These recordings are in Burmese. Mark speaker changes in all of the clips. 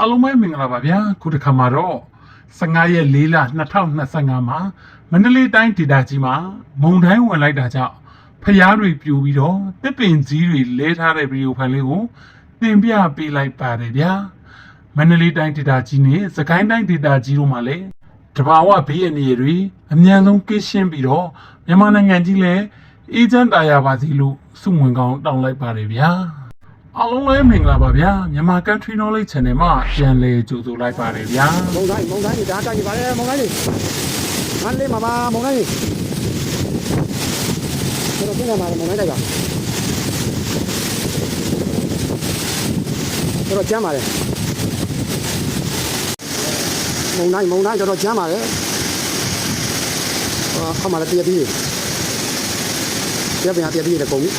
Speaker 1: အားလုံးပဲမင်္ဂလာပါဗျာခုတစ်ခါမှာတော့15ရက်4လ2025မှာမန္တလေးတိုင်းဒေသကြီးမှာမုံတိုင်းဝင်လိုက်တာကြောင့်ဖျားတွေပြိုပြီးတော့တစ်ပင်ကြီးတွေလဲထားတဲ့ဗီဒီယိုဖိုင်လေးကိုတင်ပြပေးလိုက်ပါတယ်ဗျာမန္တလေးတိုင်းဒေသကြီးနဲ့စကိုင်းတိုင်းဒေသကြီးတို့မှာလည်းတဘာဝဘေးအန္တရာယ်တွေအများဆုံးကင်းရှင်းပြီးတော့မြန်မာနိုင်ငံကြီးလည်းအေဂျင့်တာယာပါစီလို့စုဝင်ကောင်းတောင်းလိုက်ပါတယ်ဗျာ အားလုံးလည်းမင်္ဂလာပါဗျာမြန်မာ Country Knowledge Channel မှာပြန်လည်ကြိုဆိုလိုက်ပါတယ်ဗျာ
Speaker 2: မုံတိုင်းမုံတိုင်းဒါတိုက်နေပါလေမုံတိုင်းလေးမန်းလေးမှာပါမုံတိုင်းလေးကျွန်တော်ပြင်လာပါမုံတိုင်းတိုက်ပါကျွန်တော်ကျမ်းပါလေမုံတိုင်းမုံတိုင်းကျွန်တော်ကျမ်းပါလေဟောခမလာတည့်တည့်ပြပြန်တည့်တည့်လည်းကုန်ပြီ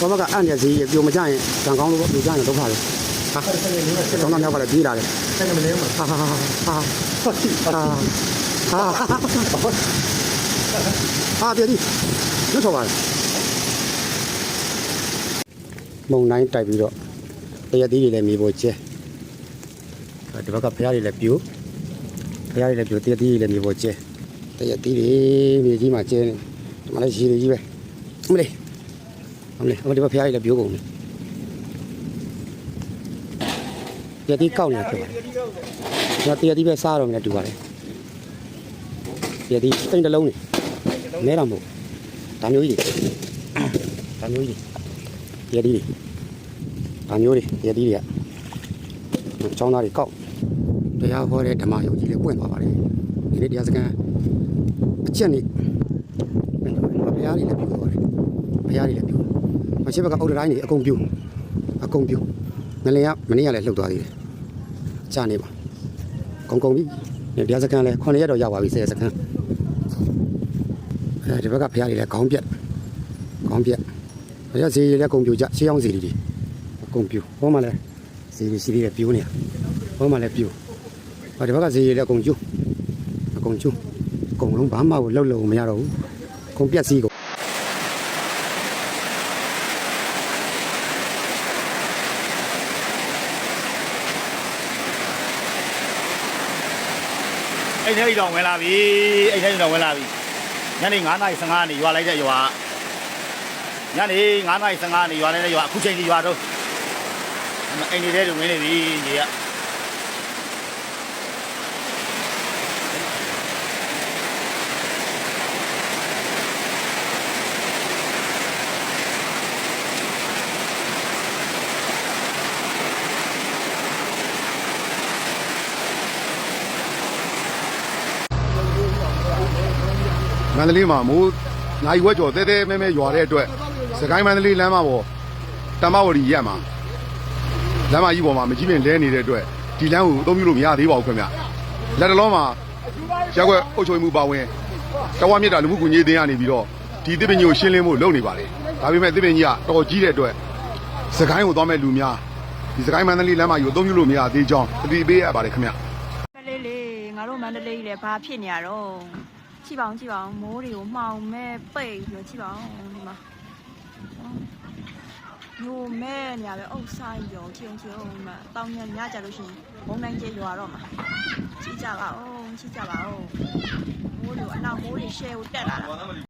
Speaker 2: ဘာမကအန်ရစီပြိုမကြရင်ကံကောင်းလို့ပြိုကြရင်ဒုက္ခလေဟာတောင်းတော့မြောက်ကလည်းပြေးလာတယ်
Speaker 3: ဆိုင်ကမလဲမှာ
Speaker 2: ဟာဟာဟာဟာဟာဟာပြဒီလွတ်တော့ပါမုံတိုင်းတိုက်ပြီးတော့တရသီးတွေလည်းမြေပေါ်ကျဲဒီဘက်ကဖရားတွေလည်းပြိုဖရားတွေလည်းပြိုတရသီးတွေလည်းမြေပေါ်ကျဲတရသီးတွေမြေကြီးမှာကျဲနေဒီမှာလည်းရေတွေကြီးပဲအမလေး အမလေးအမလေးဘက်ဖရားတွေလည်းပြိုကုန်တယ်တရသီးကောက်နေတာဖြစ်ပါတယ်ကျွန်တော်တရတိပဲစားတော့မယ်တူပါတယ်တရတိတိတ်တစ်လုံးနေနဲတော့မဟုတ်ဒါမျိုးကြီးတွေဒါမျိုးကြီးတွေတရတိတွေဒါမျိုးတွေတရတိတွေကចောင်းသားတွေကောက်တရားဟောတဲ့ဓမ္မယုံကြီးလေးပွင့်သွားပါတယ်ဒီနေ့တရားစခန်းအချက်နေပွင့်သွားတယ်ဘုရားတွေလည်းပြုသွားတယ်ဘုရားတွေလည်းပြု မရှိဘက်ကအုတ်တိုင်းတွေအကုန်ပြုအကုန်ပြုငလင်ကမနေ့ကလည်းလှုပ်သွားသေးတယ်ကြာနေပါကုန်ကုန်ပြီဒီတရားစခန်းလဲ9ရက်တော့ရောက်ပါပြီ10ရက်စခန်းအဲဒီဘက်ကဖရားတွေလည်းခေါင်းပြက်ခေါင်းပြက်ဘယ်ရစီလည်းကုန်ပြူကြရှေးအောင်စီတွေကုန်ပြူဟောမှလည်းစီတွေစီတွေပြူနေတာဟောမှလည်းပြူဟောဒီဘက်ကစီတွေလည်းကုန်ကျူအကုန်ကျူအကုန်လုံးဘာမှကိုလှုပ်လို့မရတော့ဘူးကုန်ပြက်စီကုန်
Speaker 3: အဲ့ထဲကြီးတော့ဝင်လာပြီအဲ့ထဲကြီးတော့ဝင်လာပြီညနေ9:15နေရွာလိုက်တဲ့ရွာညနေ9:15နေရွာလိုက်တဲ့ရွာအခုချိန်ကြီးရွာတော့အဲ့နေတဲ့တွေဝင်နေပြီကြီးက
Speaker 4: မန္တလေးမှာမိုးနိုင်ဝက်ကျော်တဲတဲမဲမဲရွာတဲ့အတွက်စကိုင်းမန္တလေးလမ်းမပေါ်တမဝရီရက်မှာလမ်းမကြီးပေါ်မှာမကြီးပင်လဲနေတဲ့အတွက်ဒီလမ်းကိုအသုံးပြုလို့မရသေးပါဘူးခင်ဗျလက်တလုံးမှာရက်ွက်အုပ်ချုပ်မှုပါဝင်တဝါမြစ်တာလူမှုကူညီရေးအသင်းကနေပြီးတော့ဒီသစ်ပင်ကြီးကိုရှင်းလင်းဖို့လုပ်နေပါတယ်ဒါပေမဲ့သစ်ပင်ကြီးကတော်ကြီးတဲ့အတွက်စကိုင်းကိုသွားမဲ့လူများဒီစကိုင်းမန္တလေးလမ်းမကြီးကိုအသုံးပြုလို့မရသေးကြောင်းတတိပေးရပါတယ်ခင်ဗျ
Speaker 5: မန္တလေးလေငါတို့မန္တလေးလေဘာဖြစ်နေရတော့ ကြည့်ပါအောင်ကြည့်ပါအောင်မိုးတွေကိုမှောင်မဲ့ပိတ်ပြီးတော့ကြည့်ပါအောင်ဒီမှာညိုမဲ့နေရပဲအုပ်ဆိုင်ရောချင်းချင်းမတောင်းညညကြလို့ရှိရင်ဘုံတိုင်းကျရွာတော့မှာကြည့်ကြပါဦးကြည့်ကြပါဦးမိုးတွေအနောက်မိုးတွေရှဲကိုတက်လာတာ